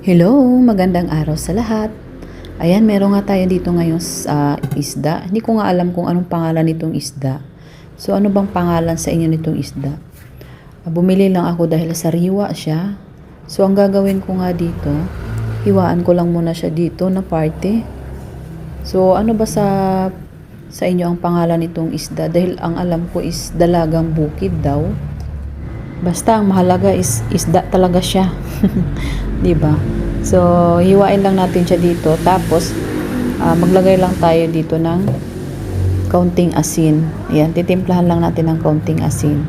Hello, magandang araw sa lahat. Ayan, meron nga tayo dito ngayon sa isda. Hindi ko nga alam kung anong pangalan nitong isda. So, ano bang pangalan sa inyo nitong isda? Ah, Bumili lang ako dahil sariwa siya. So, ang gagawin ko nga dito, hiwaan ko lang muna siya dito na parte. So, ano ba sa sa inyo ang pangalan nitong isda? Dahil ang alam ko is dalagang bukid daw. Basta ang mahalaga is isda talaga siya. 'Di ba? So, hiwain lang natin siya dito tapos ah, maglagay lang tayo dito ng kaunting asin. Ayan, titimplahan lang natin ng kaunting asin.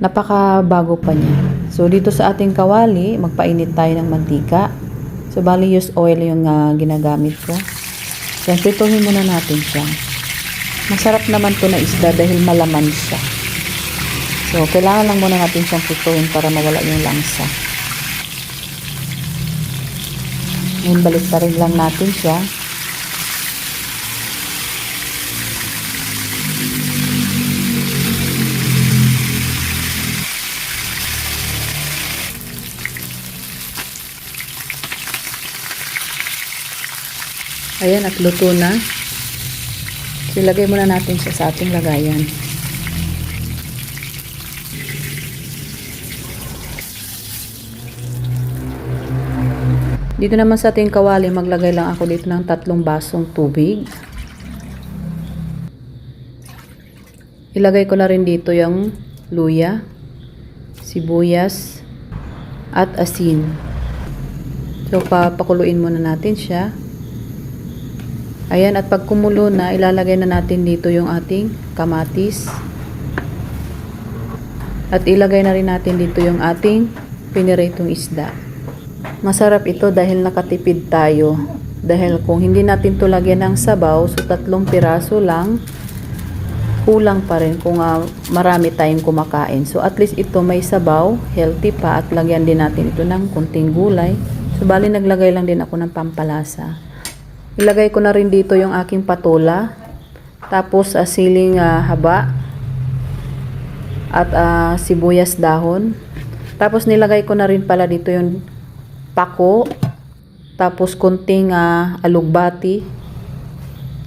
Napaka-bago pa niya. So, dito sa ating kawali, magpainit tayo ng mantika. So, bali use oil yung ah, ginagamit ko. So, prituhin muna natin siya. Masarap naman to na isda dahil malaman siya. So, kailangan lang muna natin siyang prituhin para mawala yung langsa. Ngayon, balik pa rin lang natin siya. Ayan, at luto na. Ilagay muna natin siya sa ating lagayan. Dito naman sa ating kawali, maglagay lang ako dito ng tatlong basong tubig. Ilagay ko na rin dito yung luya, sibuyas, at asin. So, papakuluin muna natin siya. Ayan, at pag kumulo na, ilalagay na natin dito yung ating kamatis. At ilagay na rin natin dito yung ating piniritong isda. Masarap ito dahil nakatipid tayo. Dahil kung hindi natin to lagyan ng sabaw, so tatlong piraso lang, kulang pa rin kung ah, marami tayong kumakain. So at least ito may sabaw, healthy pa, at lagyan din natin ito ng kunting gulay. So bali naglagay lang din ako ng pampalasa. Ilagay ko na rin dito yung aking patola. Tapos uh, siling ah, haba. At ah, sibuyas dahon. Tapos nilagay ko na rin pala dito yung pako. Tapos kunting ah, alugbati.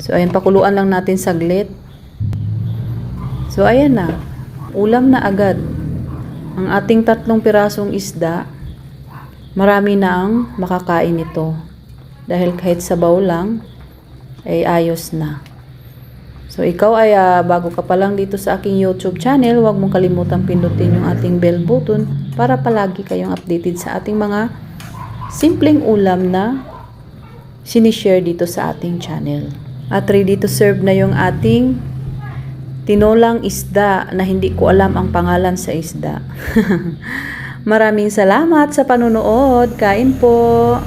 So ayan, pakuluan lang natin saglit. So ayan na. Ulam na agad. Ang ating tatlong pirasong isda, marami na ang makakain ito. Dahil kahit sabaw lang, ay ayos na. So, ikaw ay ah, bago ka pa lang dito sa aking YouTube channel, huwag mong kalimutang pindutin yung ating bell button para palagi kayong updated sa ating mga simpleng ulam na sinishare dito sa ating channel. At ready to serve na yung ating tinolang isda na hindi ko alam ang pangalan sa isda. Maraming salamat sa panunood. Kain po!